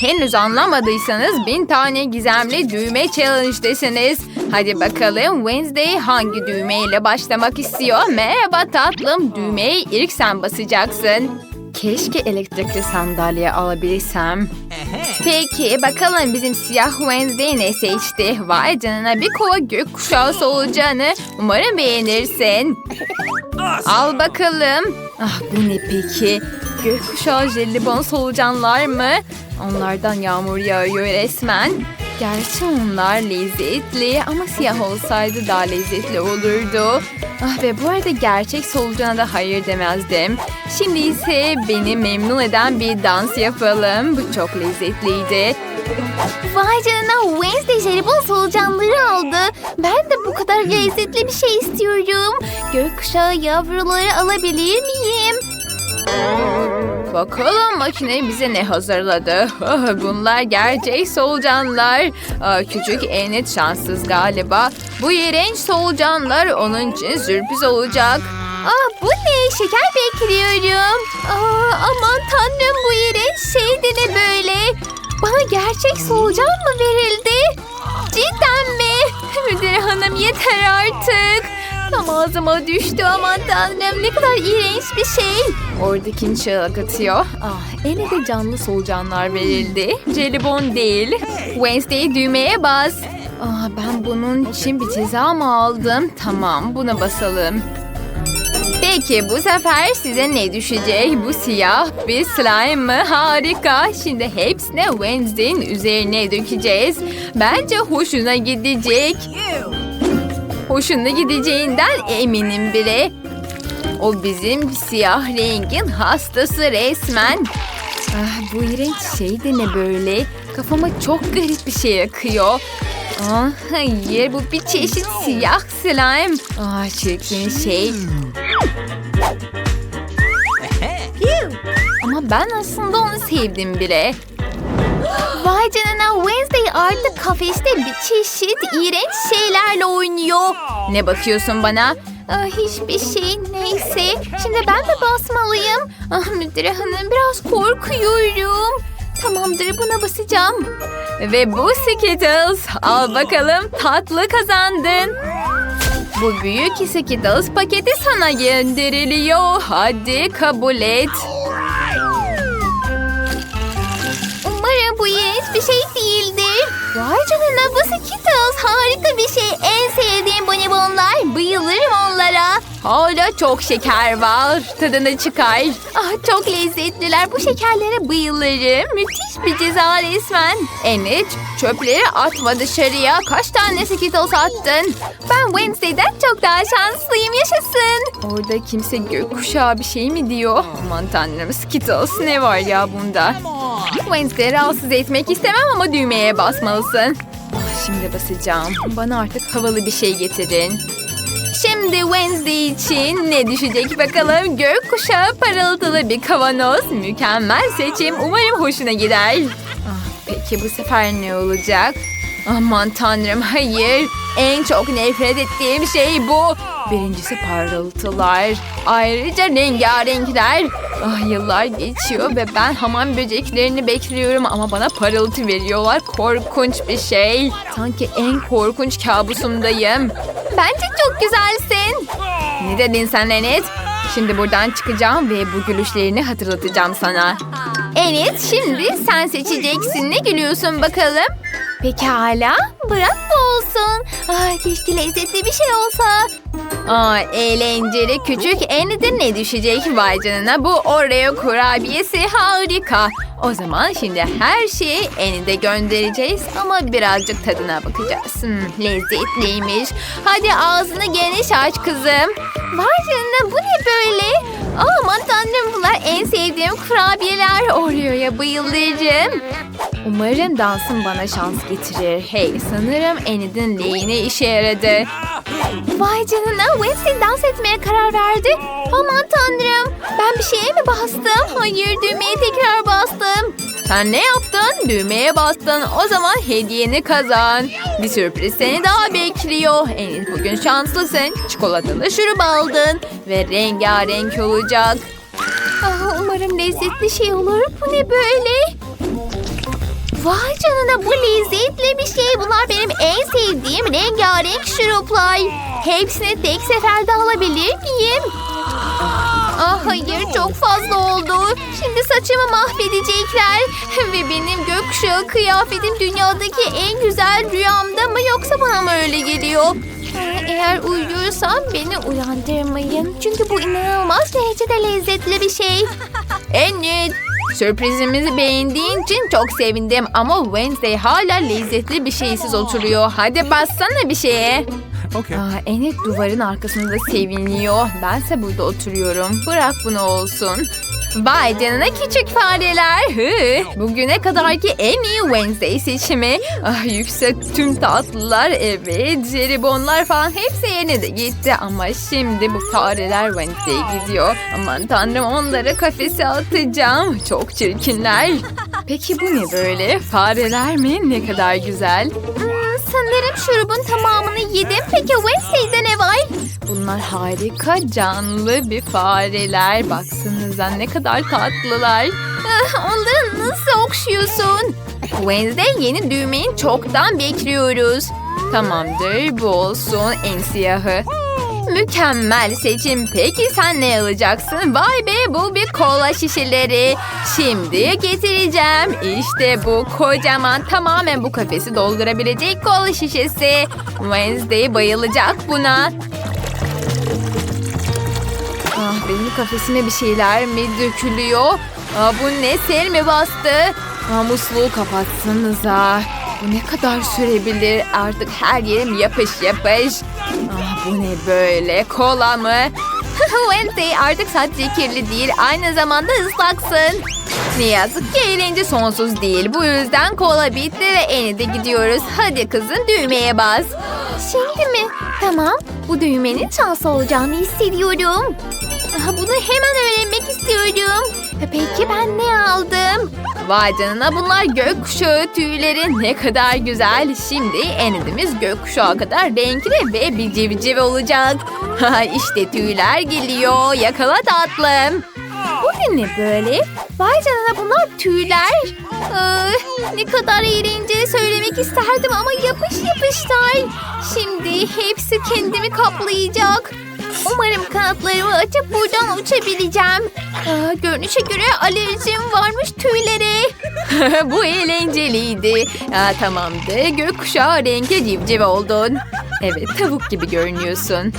Henüz anlamadıysanız bin tane gizemli düğme challenge'desiniz. Hadi bakalım Wednesday hangi düğmeyle başlamak istiyor? Merhaba tatlım düğmeyi ilk sen basacaksın. Keşke elektrikli sandalye alabilsem. Peki bakalım bizim siyah Wednesday ne seçti? Vay canına bir kova gökkuşağı solucanı. Umarım beğenirsin. Al bakalım. Ah bu ne peki? Gökkuşağı jelibon solucanlar mı? Onlardan yağmur yağıyor resmen. Gerçi onlar lezzetli ama siyah olsaydı daha lezzetli olurdu. Ah ve bu arada gerçek solucana da hayır demezdim. Şimdi ise beni memnun eden bir dans yapalım. Bu çok lezzetliydi. Vay canına Wednesday jelibon solucanları aldı. Ben de bu kadar lezzetli bir şey istiyorum. Gökkuşağı yavruları alabilir miyim? Bakalım makine bize ne hazırladı. Bunlar gerçek solucanlar. Küçük Enet şanssız galiba. Bu iğrenç solucanlar onun için sürpriz olacak. Aa bu ne? Şeker bekliyorum. Aa, aman tanrım bu iğrenç şey de ne böyle? Bana gerçek solucan mı verildi? Cidden mi? Müdür hanım yeter artık. Tam ağzıma düştü aman tanrım ne kadar iğrenç bir şey. Oradakini çığlık atıyor. Ah, Ene de canlı solucanlar verildi. Jelibon değil. Wednesday düğmeye bas. Ah, ben bunun için bir ceza mı aldım? Tamam buna basalım. Peki bu sefer size ne düşecek? Bu siyah bir slime mı? Harika. Şimdi hepsini Wednesday'in üzerine dökeceğiz. Bence hoşuna gidecek. Hoşuna gideceğinden eminim bile. O bizim siyah rengin hastası resmen. Ah, bu iğrenç şey de ne böyle? Kafama çok garip bir şey akıyor. Ah, hayır bu bir çeşit siyah slime. Ah çirkin şey. Ama ben aslında onu sevdim bile. Vay canına Wednesday artık kafeste bir çeşit iğrenç şeylerle oynuyor. Ne bakıyorsun bana? Ah, hiçbir şey neyse. Şimdi ben de basmalıyım. Ah müdüre hanım biraz korkuyorum. Tamamdır buna basacağım. Ve bu Skittles. Al bakalım tatlı kazandın. Bu büyük Skittles paketi sana gönderiliyor. Hadi kabul et. Vay canına bu Skittles harika bir şey. En sevdiğim bonibonlar. Bayılırım onlara. Hala çok şeker var. Tadını çıkar. Ah çok lezzetliler. Bu şekerlere bayılırım. Müthiş bir ceza resmen. Enet çöpleri atma dışarıya. Kaç tane Skittles attın? Ben Wednesday'den çok daha şanslıyım. Yaşasın. Orada kimse gökkuşağı bir şey mi diyor? Aman tanrım Skittles ne var ya bunda? Wednesday'i rahatsız etmek istemem ama düğmeye basmalısın. Şimdi basacağım. Bana artık havalı bir şey getirin. Şimdi Wednesday için ne düşecek bakalım? Gökkuşağı parıltılı bir kavanoz. Mükemmel seçim. Umarım hoşuna gider. Ah, peki bu sefer ne olacak? Aman tanrım hayır. En çok nefret ettiğim şey bu. Birincisi parıltılar. Ayrıca rengarenkler. Ah, yıllar geçiyor ve ben hamam böceklerini bekliyorum ama bana parıltı veriyorlar. Korkunç bir şey. Sanki en korkunç kabusumdayım. Bence çok güzelsin. Ne dedin sen Enet? Şimdi buradan çıkacağım ve bu gülüşlerini hatırlatacağım sana. Evet şimdi sen seçeceksin. Ne gülüyorsun bakalım? Pekala. Bırak da olsun. Ay keşke lezzetli bir şey olsa. Aa, eğlenceli küçük Enet'e ne düşecek vay canına bu Oreo kurabiyesi harika. O zaman şimdi her şeyi Enet'e göndereceğiz ama birazcık tadına bakacağız. Hmm, lezzetliymiş. Hadi ağzını geniş aç kızım. Vay canına bu ne böyle? Aman tanrım bunlar en sevdiğim kurabiyeler. Oreo'ya bayılırım. Umarım dansın bana şans getirir. Hey sanırım Enid'in lehine işe yaradı. Vay canına Wednesday dans etmeye karar verdi. Aman tanrım ben bir şeye mi bastım? Hayır düğmeye tekrar bastım. Sen ne yaptın? Düğmeye bastın. O zaman hediyeni kazan. Bir sürpriz seni daha bekliyor. Enid bugün şanslısın. Çikolatalı şurup aldın. Ve rengarenk olacak. Ah, umarım lezzetli şey olur. Bu ne böyle? Vay canına bu lezzetli bir şey. Bunlar benim en sevdiğim rengarenk şuruplar. Hepsini tek seferde alabilir miyim? Ah hayır çok fazla oldu. Şimdi saçımı mahvedecekler. Ve benim gökkuşağı kıyafetim dünyadaki en güzel rüyamda mı yoksa bana mı öyle geliyor? Ee, Eğer uyuyorsam beni uyandırmayın. Çünkü bu inanılmaz derecede lezzetli bir şey. Enid, sürprizimizi beğendiğin için çok sevindim ama Wednesday hala lezzetli bir şeysiz oturuyor. Hadi bassana bir şeye. Okay. Aa, Enid duvarın arkasında seviniyor. Bense burada oturuyorum. Bırak bunu olsun. Vay canına küçük fareler. Hı, bugüne kadarki en iyi Wednesday seçimi. Ah, yüksek tüm tatlılar, evet, jelibonlar falan hepsi yerine de gitti. Ama şimdi bu fareler Wednesday'e gidiyor. Aman tanrım onları kafese atacağım. Çok çirkinler. Peki bu ne böyle? Fareler mi? Ne kadar güzel. Hmm, sanırım şurubun tamamını yedim. Peki Wednesday'de ne var? Bunlar harika canlı bir fareler. Baksanıza ne kadar tatlılar. Ah, Onları nasıl okşuyorsun? Wednesday yeni düğmeyi çoktan bekliyoruz. Tamamdır bu olsun en siyahı. Mükemmel seçim. Peki sen ne alacaksın? Vay be bu bir kola şişeleri. Şimdi getireceğim. İşte bu kocaman tamamen bu kafesi doldurabilecek kola şişesi. Wednesday bayılacak buna. Ah benim kafesime bir şeyler mi dökülüyor? Aa, bu ne sel mi bastı? Aa, musluğu kapatsanıza. Bu ne kadar sürebilir? Artık her yerim yapış yapış. Bu ne böyle? Kola mı? Wednesday artık sadece kirli değil aynı zamanda ıslaksın. Ne yazık ki eğlence sonsuz değil. Bu yüzden kola bitti ve Enid'e gidiyoruz. Hadi kızım düğmeye bas. Şimdi mi? Tamam. Bu düğmenin şans olacağını hissediyorum. Bunu hemen öğrenmek istiyorum. Peki ben ne aldım? Vay canına bunlar gökkuşağı tüyleri ne kadar güzel. Şimdi Enid'imiz gökkuşağı kadar renkli ve bir civciv olacak. İşte tüyler geliyor. Yakala tatlım. Bu ne böyle? Vay canına bunlar tüyler. Ay, ne kadar eğlenceli söylemek isterdim ama yapış yapışlar. Şimdi hepsi kendimi kaplayacak. Umarım kanatlarımı açıp buradan uçabileceğim. Aa, görünüşe göre alerjim varmış tüylere. Bu eğlenceliydi. Ha, tamamdır. Gökkuşağı renkli civciv oldun. Evet tavuk gibi görünüyorsun.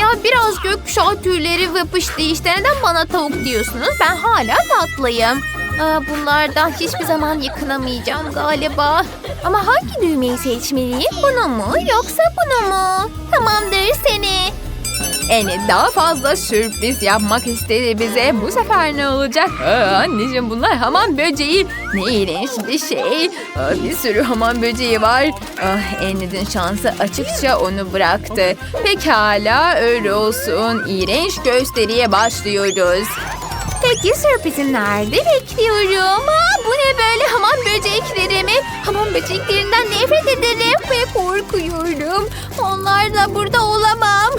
Ya biraz gökkuşağı tüyleri yapıştı işte. Neden bana tavuk diyorsunuz? Ben hala tatlıyım. Aa, bunlardan hiçbir zaman yıkınamayacağım galiba. Ama hangi düğmeyi seçmeliyim? Bunu mu yoksa bunu mu? Tamamdır seni. Enid daha fazla sürpriz yapmak istedi bize. Bu sefer ne olacak? Aa, anneciğim bunlar hamam böceği. Ne iğrenç bir şey. Aa, bir sürü hamam böceği var. Ah, şansı açıkça onu bıraktı. Pekala öyle olsun. İğrenç gösteriye başlıyoruz. Peki sürprizim nerede bekliyorum? Aa, bu ne böyle hamam böcekleri mi? Hamam böceklerinden nefret ederim ve korkuyorum. Onlarla burada olamam.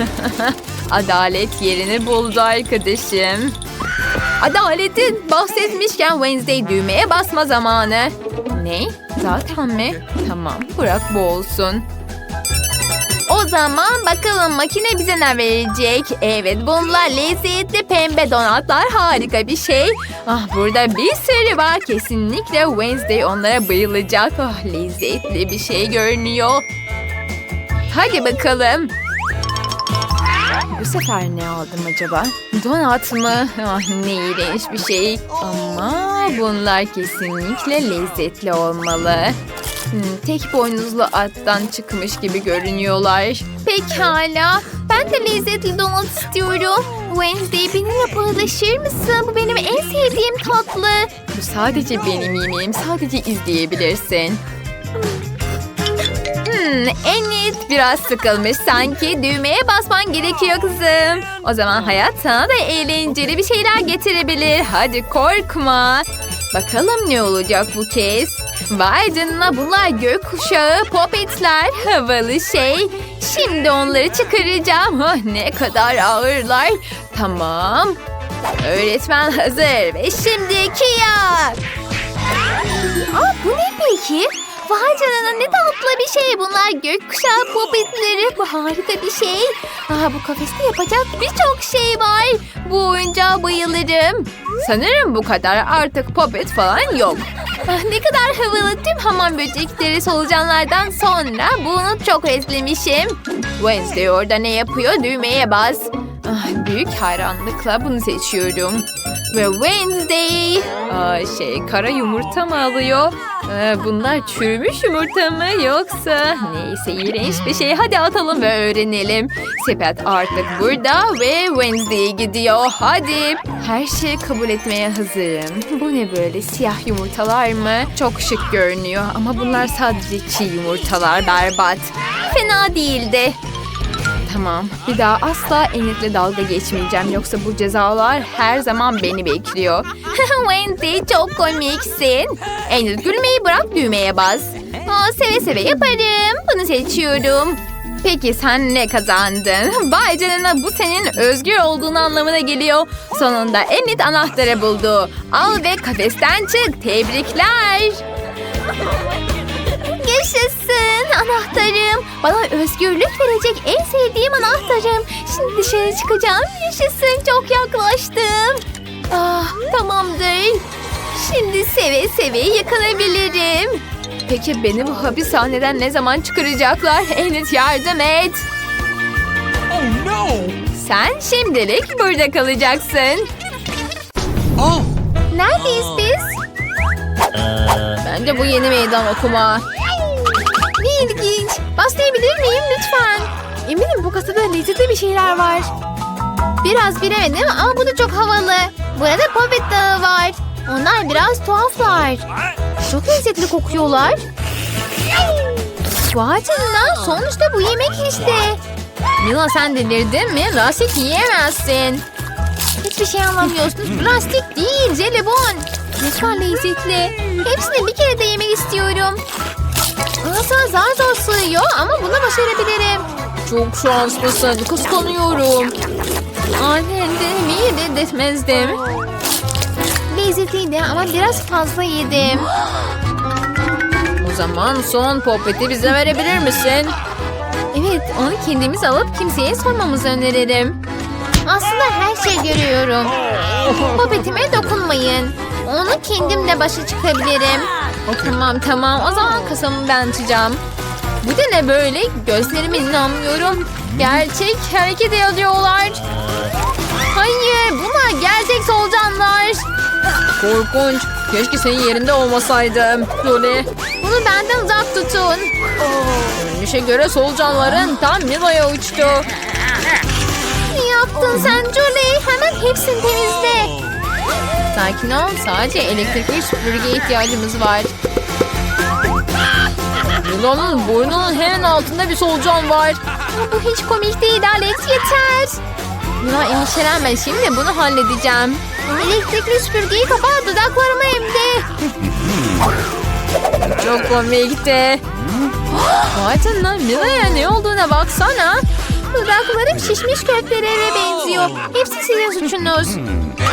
Adalet yerini buldu arkadaşım. Adaletin bahsetmişken Wednesday düğmeye basma zamanı. Ne? Zaten mi? Tamam bırak bu olsun. O zaman bakalım makine bize ne verecek? Evet bunlar lezzetli pembe donatlar harika bir şey. Ah burada bir sürü var. Kesinlikle Wednesday onlara bayılacak. Ah lezzetli bir şey görünüyor. Hadi bakalım. Bu sefer ne aldım acaba? Donat mı? Ah ne iğrenç bir şey. Ama bunlar kesinlikle lezzetli olmalı. Hmm, tek boynuzlu attan çıkmış gibi görünüyorlar. Pekala. Ben de lezzetli donat istiyorum. Wednesday benimle paylaşır mısın? Bu benim en sevdiğim tatlı. Bu sadece benim yemeğim. Sadece izleyebilirsin. Hmm, Enid biraz sıkılmış sanki. Düğmeye basman gerekiyor kızım. O zaman hayat sana da eğlenceli bir şeyler getirebilir. Hadi korkma. Bakalım ne olacak bu kez. Vay canına bunlar gökkuşağı popetler. Havalı şey. Şimdi onları çıkaracağım. Ah, ne kadar ağırlar. Tamam. Öğretmen hazır ve şimdi Kia. Aa, bu ne peki? Vay canına ne tatlı bir şey bunlar. Gökkuşağı popitleri. Bu harika bir şey. Aa, bu kafeste yapacak birçok şey var. Bu oyuncağa bayılırım. Sanırım bu kadar artık popet falan yok. Ah, ne kadar havalı tüm hamam böcekleri solucanlardan sonra bunu çok özlemişim. Wednesday orada ne yapıyor? Düğmeye bas. Ah, büyük hayranlıkla bunu seçiyorum. Ve Wednesday. Aa, şey kara yumurta mı alıyor? Aa, bunlar çürümüş yumurta mı yoksa? Neyse iğrenç bir şey. Hadi atalım ve öğrenelim. Sepet artık burada ve Wednesday'e gidiyor. Hadi. Her şeyi kabul etmeye hazırım. Bu ne böyle siyah yumurtalar mı? Çok şık görünüyor ama bunlar sadece çiğ yumurtalar berbat. Fena değildi. Tamam. Bir daha asla Enid'le dalga geçmeyeceğim. Yoksa bu cezalar her zaman beni bekliyor. Wendy çok komiksin. Enid gülmeyi bırak düğmeye bas. Aa, seve seve yaparım. Bunu seçiyorum. Peki sen ne kazandın? Vay canına bu senin özgür olduğun anlamına geliyor. Sonunda Enid anahtarı buldu. Al ve kafesten çık. Tebrikler. Yaşasın anahtarım. Bana özgürlük verecek en sevdiğim anahtarım. Şimdi dışarı çıkacağım. Yaşasın çok yaklaştım. Ah tamamdır. Şimdi seve seve yakalayabilirim. Peki beni bu hapishaneden ne zaman çıkaracaklar? Enid yardım et. Oh no! Sen şimdilik burada kalacaksın. Oh! Neredeyiz biz? Bence bu yeni meydan okuma. İlginç. Başlayabilir miyim lütfen? Eminim bu kasada lezzetli bir şeyler var. Biraz bilemedim ama bu da çok havalı. Burada popet dağı var. Onlar biraz tuhaflar. Çok lezzetli kokuyorlar. Vay canına sonuçta bu yemek işte. Mila sen delirdin mi? Lastik yiyemezsin. Hiçbir şey anlamıyorsunuz. Plastik değil jelibon. Ne kadar lezzetli. Hepsini bir kere de yemek istiyorum. Ağzına zar zor sığıyor ama bunu başarabilirim. Çok şanslısın. Kıskanıyorum. Annenden iyi reddetmezdim. Lezzetliydi ama biraz fazla yedim. O zaman son popeti bize verebilir misin? Evet, onu kendimiz alıp kimseye sormamızı öneririm. Aslında her şey görüyorum. Popetime dokunmayın. Onu kendimle başa çıkabilirim. Tamam tamam, o zaman kasamı ben açacağım. Bu da ne böyle? Gözlerime inanmıyorum. Gerçek hareket ediyorlar. Hayır, bunlar gerçek solucanlar. Korkunç. Keşke senin yerinde olmasaydım. Jolie. Bunu benden uzak tutun. Görünüşe göre solucanların tam Mila'ya uçtu. Ne yaptın sen Julie? Hemen hepsini temizle. Sakin ol. Sadece elektrikli süpürgeye ihtiyacımız var. Mila'nın burnunun hemen altında bir solucan var. Bu hiç komik değil Alex yeter. Mila endişelenme. Şimdi bunu halledeceğim. Elektrikli süpürgeyi kapat dudaklarıma emdi. Çok komikti. Canına Mila'ya ne olduğuna baksana. Dudaklarım şişmiş köklere benziyor. Hepsi sizin suçunuz.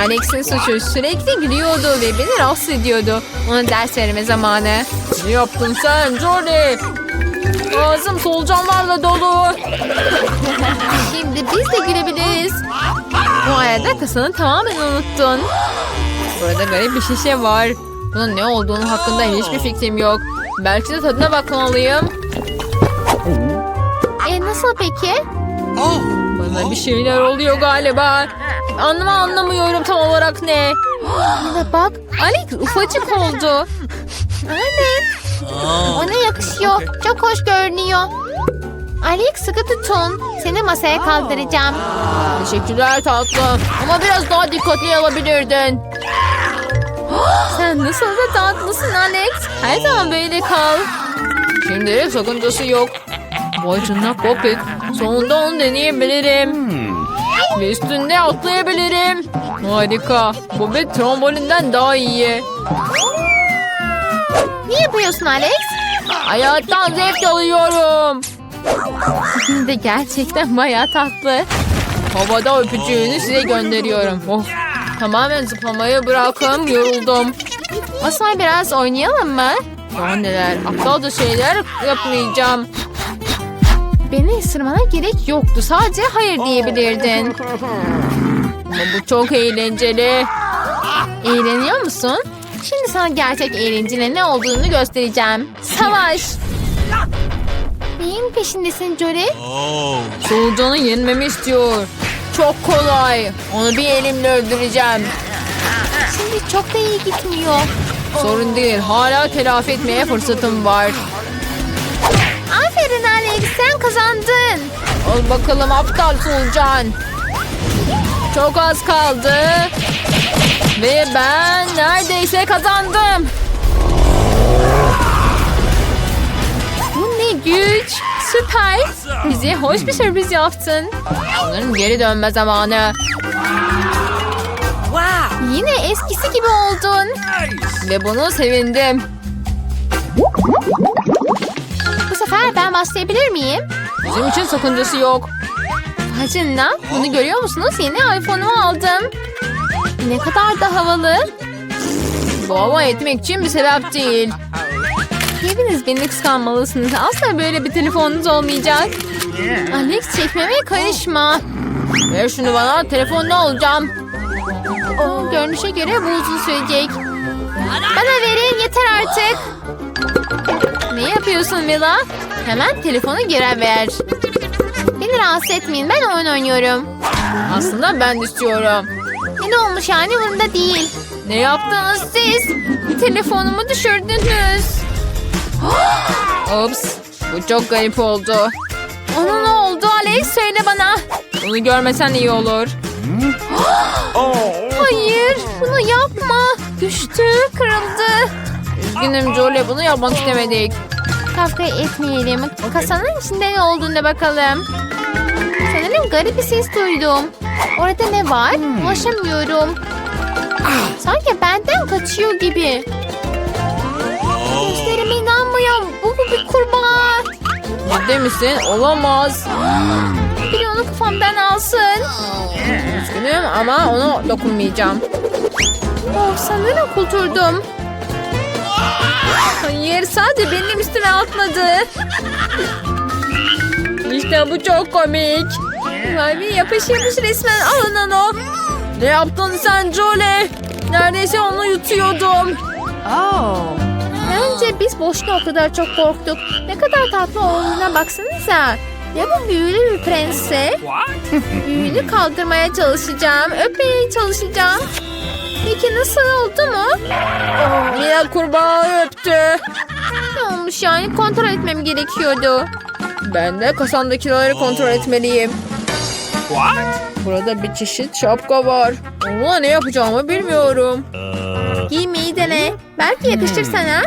Alex'in suçu sürekli gülüyordu ve beni rahatsız ediyordu. Ona ders verme zamanı. Ne yaptın sen Jordi? Ağzım solucanlarla dolu. Şimdi biz de gülebiliriz. Bu arada kasanı tamamen unuttun. Burada garip bir şişe var. Bunun ne olduğunu hakkında hiçbir fikrim yok. Belki de tadına bakmalıyım. E nasıl peki? Oh! Bana bir şeyler oluyor galiba. Anlama anlamıyorum tam olarak ne. Bak. Alex ufacık oldu. Aynen. Ona yakışıyor. Çok hoş görünüyor. Alex sıkı tutun. Seni masaya kaldıracağım. Teşekkürler tatlım. Ama biraz daha dikkatli alabilirdin. Sen nasıl da tatlısın Alex. Her zaman böyle kal. Şimdilik sakıncası yok. Vay canına Poppet. Sonunda onu deneyebilirim. Ve üstünde atlayabilirim. Harika. Poppet trombolinden daha iyi. Ne yapıyorsun Alex? Hayattan zevk alıyorum. de gerçekten bayağı tatlı. Havada öpücüğünü size gönderiyorum. Of. Tamamen zıplamayı bırakın. Yoruldum. Masal biraz oynayalım mı? Daha neler? Aptalca şeyler yapmayacağım. Beni ısırmana gerek yoktu. Sadece hayır diyebilirdin. Ama bu çok eğlenceli. Eğleniyor musun? Şimdi sana gerçek eğlencenin ne olduğunu göstereceğim. Savaş. Neyin peşindesin Jory? Solucanı yenmemi istiyor. Çok kolay. Onu bir elimle öldüreceğim. Şimdi çok da iyi gitmiyor. Sorun değil. Hala telafi etmeye fırsatım var. Sen kazandın. Al bakalım aptal solucan. Çok az kaldı. Ve ben neredeyse kazandım. Bu ne güç. Süper. Bize hoş bir sürpriz yaptın. Sanırım geri dönme zamanı. Yine eskisi gibi oldun. Ve bunu sevindim. Sefer ben başlayabilir miyim? Bizim için sakıncası yok. Hacınla bunu görüyor musunuz? Yeni iPhone'umu aldım. Ne kadar da havalı. Bu hava etmek için bir sebep değil. Hepiniz beni kıskanmalısınız. Asla böyle bir telefonunuz olmayacak. Alex çekmeme karışma. Ver şunu bana. Telefonunu alacağım. Görünüşe göre bu uzun sürecek. Bana verin yeter artık. Ne yapıyorsun Mila? Hemen telefonu geri ver. Beni rahatsız etmeyin ben oyun oynuyorum. Aslında ben istiyorum. Ne olmuş yani bunda değil. Ne yaptınız siz? Telefonumu düşürdünüz. Ops. Bu çok garip oldu. Ona ne oldu Alex? Söyle bana. Onu görmesen iyi olur. Hayır. Bunu yapma. Düştü. Kırıldı. Üzgünüm Jolie. Bunu yapmak istemedik. Kavga etmeyelim. Kasanın içinde ne olduğuna bakalım. Sanırım garip bir ses duydum. Orada ne var? Ulaşamıyorum. Sanki benden kaçıyor gibi. Gözlerime inanmıyorum. Bu bir kurbağa. Ciddi misin? Olamaz. Biri onu kafamdan alsın. Üzgünüm ama onu dokunmayacağım. Oh, sanırım kurtuldum. Hayır sadece benim üstüme atmadı. İşte bu çok komik. Vay be yapış yapış resmen alın onu. Ne yaptın sen Jolie? Neredeyse onu yutuyordum. Bence biz boşuna o kadar çok korktuk. Ne kadar tatlı olduğuna baksanıza. Ya bu büyülü bir prensse? Büyünü kaldırmaya çalışacağım. Öpmeye çalışacağım. Peki nasıl oldu mu? Mila kurbağa öptü. Ne olmuş yani? Kontrol etmem gerekiyordu. Ben de kasandakileri kontrol etmeliyim. Burada bir çeşit şapka var. Onunla ne yapacağımı bilmiyorum. Giymeyi dene. Belki yakışır sana.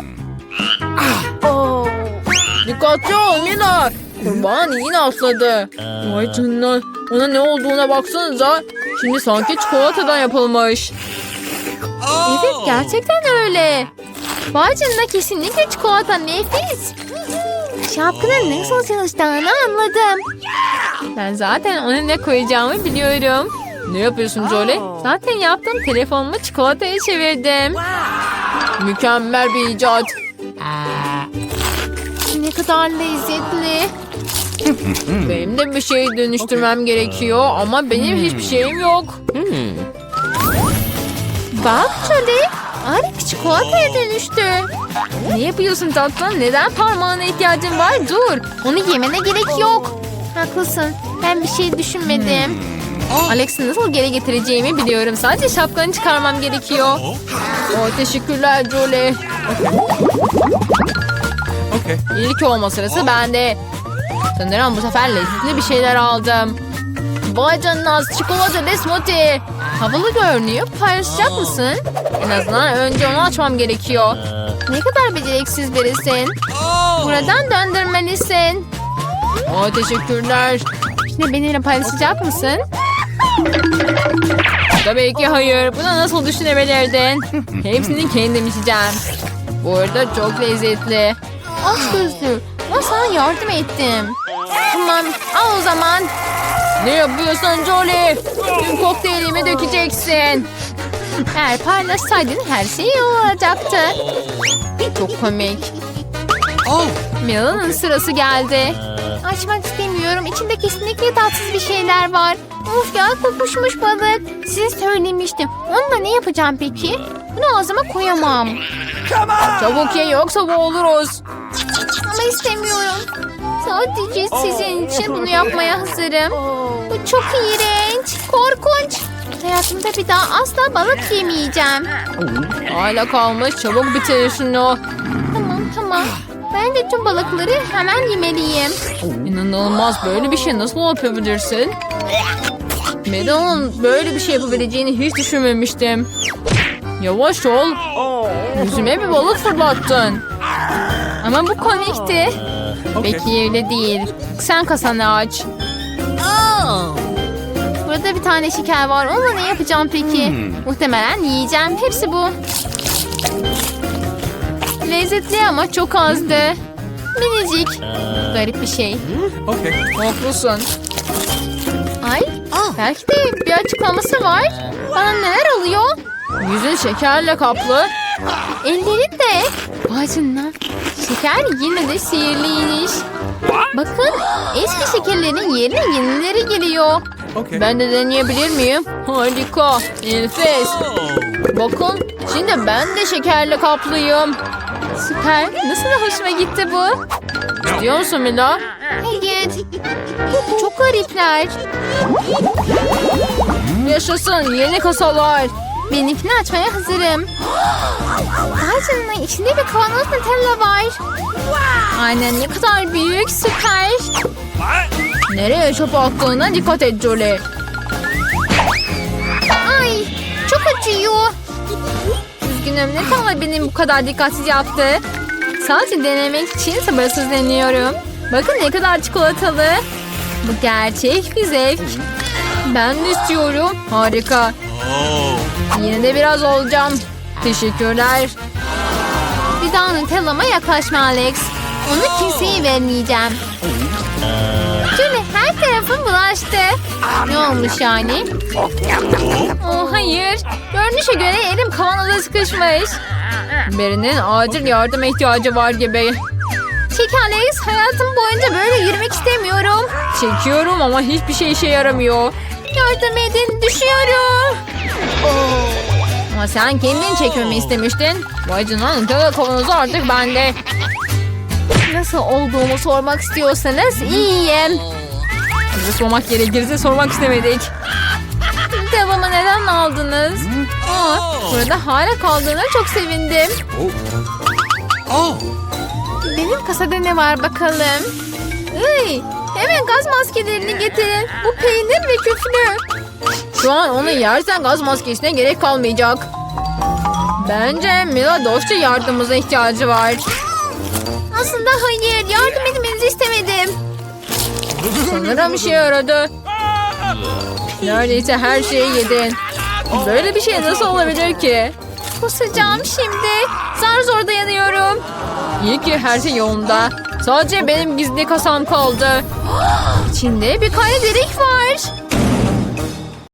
Dikkatli ol Mina. Kurban yine asladı. Vay canına. Ona ne olduğuna baksanıza. Şimdi sanki çikolatadan yapılmış. Evet gerçekten öyle. Canına kesinlikle çikolata nefis. Şapkanın nasıl çalıştığını anladım. Ben zaten ona ne koyacağımı biliyorum. Ne yapıyorsun Jolie? Zaten yaptım telefonumu çikolataya çevirdim. Mükemmel bir icat. Ne kadar lezzetli. benim de bir şey dönüştürmem gerekiyor ama benim hiçbir şeyim yok. Bak Jolie. Alex çikolataya dönüştü. Ne yapıyorsun tatlım? Neden parmağına ihtiyacın var? Dur. Onu yemene gerek yok. Haklısın. Ben bir şey düşünmedim. Alex'i nasıl geri getireceğimi biliyorum. Sadece şapkanı çıkarmam gerekiyor. Oh, teşekkürler Jolie. Okay. İlk olma sırası bende. Sanırım bu sefer lezzetli bir şeyler aldım. Vay canına çikolata smoothie. Havalı görünüyor. Paylaşacak mısın? En azından önce onu açmam gerekiyor. Ne kadar beceriksiz birisin. Buradan döndürmelisin. Aa, teşekkürler. Şimdi benimle paylaşacak mısın? Tabii ki hayır. Buna nasıl düşünebilirdin? Hepsini kendim içeceğim. Bu arada çok lezzetli. Aç gözlü. Ama sana yardım ettim. Tamam al o zaman. Ne yapıyorsun Jolie? Tüm kokteylimi dökeceksin. Eğer paylaşsaydın her şey iyi olacaktı. Çok komik. Oh, Mila'nın sırası geldi. Açmak istemiyorum. İçinde kesinlikle tatsız bir şeyler var. Of ya kokuşmuş balık. Size söylemiştim. Onunla ne yapacağım peki? Bunu ağzıma koyamam. Çabuk ye yoksa boğuluruz. Ama istemiyorum. Sadece sizin için bunu yapmaya hazırım. Bu çok iğrenç. Korkunç. Hayatımda bir daha asla balık yemeyeceğim. Hala kalmış. Çabuk bitir şunu. Tamam tamam. Ben de tüm balıkları hemen yemeliyim. İnanılmaz. Böyle bir şey nasıl yapabilirsin? Mela'nın böyle bir şey yapabileceğini hiç düşünmemiştim. Yavaş ol. Yüzüme bir balık fırlattın. Ama bu komikti. Peki öyle değil. Sen kasanı aç. Burada bir tane şeker var. Onunla ne yapacağım peki? Muhtemelen yiyeceğim. Hepsi bu. Lezzetli ama çok azdı. Minicik. Garip bir şey. okay. Haklısın. Ay. Belki de bir açıklaması var. Bana neler oluyor? Yüzün şekerle kaplı. Ellerin de. Vay canına. Şeker yine de sihirliymiş. Bakın eski şekerlerin yerine yenileri geliyor. Okay. Ben de deneyebilir miyim? Harika. Enfes. Bakın şimdi ben de şekerle kaplıyım. Süper. Nasıl da hoşuma gitti bu? İstiyor musun Mila? Hayır. Çok garipler. Yaşasın yeni kasalar. Benimkini açmaya hazırım. Vay canına içinde bir kavanoz Nutella var. Aynen ne kadar büyük süper. Nereye çöp attığına dikkat et Jolie. Ay çok acıyor. Üzgünüm ne kadar benim bu kadar dikkatsiz yaptı. Sadece denemek için sabırsızlanıyorum. Bakın ne kadar çikolatalı. Bu gerçek bir zevk. Ben de istiyorum. Harika. Oh. Yine de biraz olacağım. Teşekkürler. Bir daha Nutella'ma yaklaşma Alex. Onu kimseye vermeyeceğim. Şöyle her tarafım bulaştı. Ne olmuş yani? Oh, hayır. Görünüşe göre elim kavanoza sıkışmış. Birinin acil yardıma ihtiyacı var gibi. Çek Alex hayatım boyunca böyle yürümek istemiyorum. Çekiyorum ama hiçbir şey işe yaramıyor. Yardım edin düşüyorum. Ama sen kendin çekmemi istemiştin. Vay canına kavanozu artık bende. Nasıl olduğumu sormak istiyorsanız iyiyim. Size sormak gerekirse sormak istemedik. Devamı neden aldınız? Aa, burada hala kaldığına çok sevindim. Oh. Benim kasada ne var bakalım? Iy, hemen gaz maskelerini getirin. Bu peynir ve küflü. Şu an onu yersen gaz maskesine gerek kalmayacak. Bence Mila dostça yardımımıza ihtiyacı var. Aslında hayır yardım etmenizi istemedim. Sanırım işe yaradı. Neredeyse her şeyi yedin. Böyle bir şey nasıl olabilir ki? Kusacağım şimdi. Zar zor dayanıyorum. İyi ki her şey yolunda. Sadece benim gizli kasam kaldı. İçinde bir kare delik var.